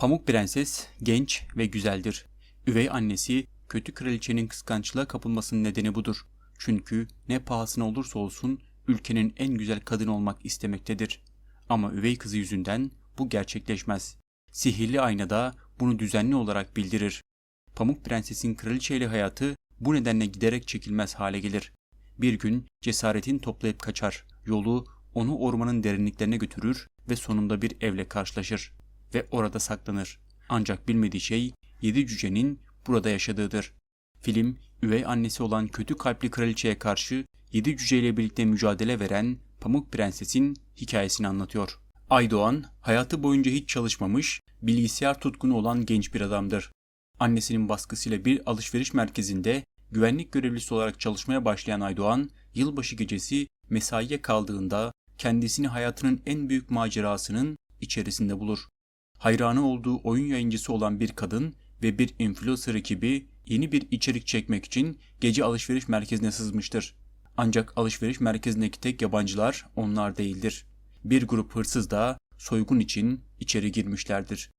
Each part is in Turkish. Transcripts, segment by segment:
Pamuk Prenses genç ve güzeldir. Üvey annesi kötü kraliçenin kıskançlığa kapılmasının nedeni budur. Çünkü ne pahasına olursa olsun ülkenin en güzel kadını olmak istemektedir. Ama üvey kızı yüzünden bu gerçekleşmez. Sihirli ayna da bunu düzenli olarak bildirir. Pamuk Prenses'in kraliçeyle hayatı bu nedenle giderek çekilmez hale gelir. Bir gün cesaretin toplayıp kaçar. Yolu onu ormanın derinliklerine götürür ve sonunda bir evle karşılaşır ve orada saklanır. Ancak bilmediği şey yedi cücenin burada yaşadığıdır. Film, üvey annesi olan kötü kalpli kraliçeye karşı yedi cüceyle birlikte mücadele veren Pamuk Prenses'in hikayesini anlatıyor. Aydoğan, hayatı boyunca hiç çalışmamış, bilgisayar tutkunu olan genç bir adamdır. Annesinin baskısıyla bir alışveriş merkezinde güvenlik görevlisi olarak çalışmaya başlayan Aydoğan, yılbaşı gecesi mesaiye kaldığında kendisini hayatının en büyük macerasının içerisinde bulur. Hayranı olduğu oyun yayıncısı olan bir kadın ve bir influencer ekibi yeni bir içerik çekmek için gece alışveriş merkezine sızmıştır. Ancak alışveriş merkezindeki tek yabancılar onlar değildir. Bir grup hırsız da soygun için içeri girmişlerdir.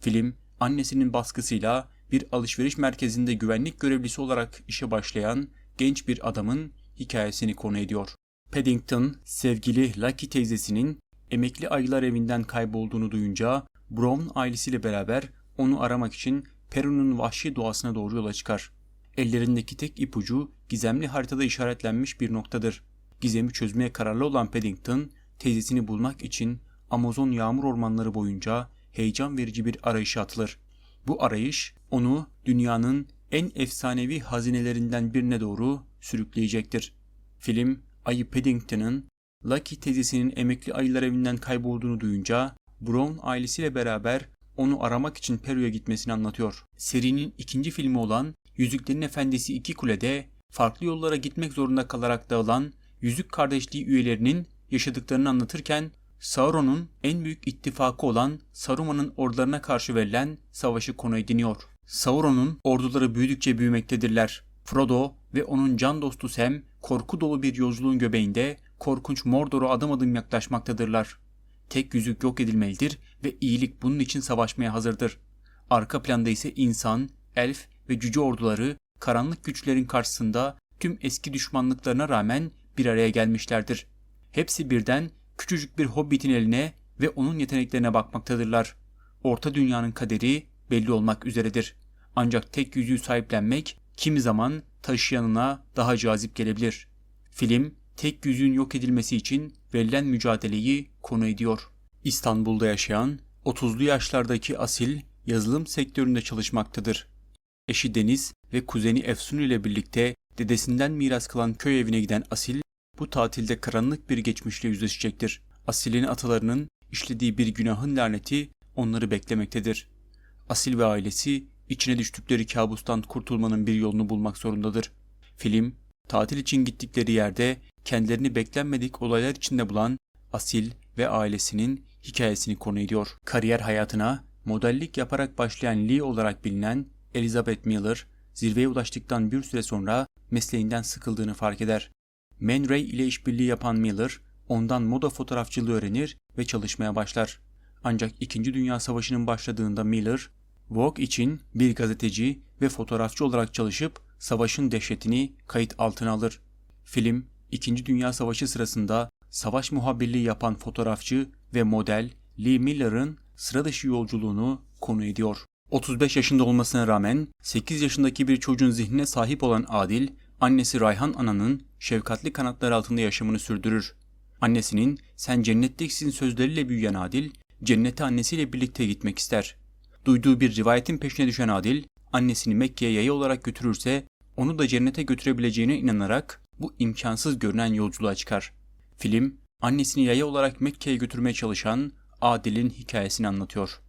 Film, annesinin baskısıyla bir alışveriş merkezinde güvenlik görevlisi olarak işe başlayan genç bir adamın hikayesini konu ediyor. Paddington, sevgili Lucky teyzesinin emekli ayılar evinden kaybolduğunu duyunca Brown ailesiyle beraber onu aramak için Peru'nun vahşi doğasına doğru yola çıkar. Ellerindeki tek ipucu gizemli haritada işaretlenmiş bir noktadır. Gizemi çözmeye kararlı olan Paddington, teyzesini bulmak için Amazon yağmur ormanları boyunca heyecan verici bir arayışa atılır. Bu arayış onu dünyanın en efsanevi hazinelerinden birine doğru sürükleyecektir. Film, ayı Paddington'ın Lucky teyzesinin emekli ayılar evinden kaybolduğunu duyunca Brown ailesiyle beraber onu aramak için Peru'ya gitmesini anlatıyor. Serinin ikinci filmi olan Yüzüklerin Efendisi İki Kule'de farklı yollara gitmek zorunda kalarak dağılan Yüzük Kardeşliği üyelerinin yaşadıklarını anlatırken Sauron'un en büyük ittifakı olan Saruman'ın ordularına karşı verilen savaşı konu ediniyor. Sauron'un orduları büyüdükçe büyümektedirler. Frodo ve onun can dostu Sam korku dolu bir yolculuğun göbeğinde korkunç Mordor'a adım adım yaklaşmaktadırlar. Tek yüzük yok edilmelidir ve iyilik bunun için savaşmaya hazırdır. Arka planda ise insan, elf ve cüce orduları karanlık güçlerin karşısında tüm eski düşmanlıklarına rağmen bir araya gelmişlerdir. Hepsi birden küçücük bir hobbitin eline ve onun yeteneklerine bakmaktadırlar. Orta dünyanın kaderi belli olmak üzeredir. Ancak tek yüzüğü sahiplenmek kimi zaman taşıyanına daha cazip gelebilir. Film, tek yüzüğün yok edilmesi için verilen mücadeleyi konu ediyor. İstanbul'da yaşayan 30'lu yaşlardaki Asil yazılım sektöründe çalışmaktadır. Eşi Deniz ve kuzeni Efsun ile birlikte dedesinden miras kalan köy evine giden Asil bu tatilde karanlık bir geçmişle yüzleşecektir. Asil'in atalarının işlediği bir günahın laneti onları beklemektedir. Asil ve ailesi içine düştükleri kabustan kurtulmanın bir yolunu bulmak zorundadır. Film, tatil için gittikleri yerde kendilerini beklenmedik olaylar içinde bulan Asil ve ailesinin hikayesini konu ediyor. Kariyer hayatına modellik yaparak başlayan Lee olarak bilinen Elizabeth Miller, zirveye ulaştıktan bir süre sonra mesleğinden sıkıldığını fark eder. Man Ray ile işbirliği yapan Miller, ondan moda fotoğrafçılığı öğrenir ve çalışmaya başlar. Ancak 2. Dünya Savaşı'nın başladığında Miller, Vogue için bir gazeteci ve fotoğrafçı olarak çalışıp savaşın dehşetini kayıt altına alır. Film, 2. Dünya Savaşı sırasında savaş muhabirliği yapan fotoğrafçı ve model Lee Miller'ın sıra dışı yolculuğunu konu ediyor. 35 yaşında olmasına rağmen 8 yaşındaki bir çocuğun zihnine sahip olan Adil, annesi Rayhan Ana'nın şefkatli kanatları altında yaşamını sürdürür. Annesinin sen cennetliksin sözleriyle büyüyen Adil, cennete annesiyle birlikte gitmek ister. Duyduğu bir rivayetin peşine düşen Adil, annesini Mekke'ye yaya olarak götürürse onu da cennete götürebileceğine inanarak bu imkansız görünen yolculuğa çıkar. Film, annesini yaya olarak Mekke'ye götürmeye çalışan Adil'in hikayesini anlatıyor.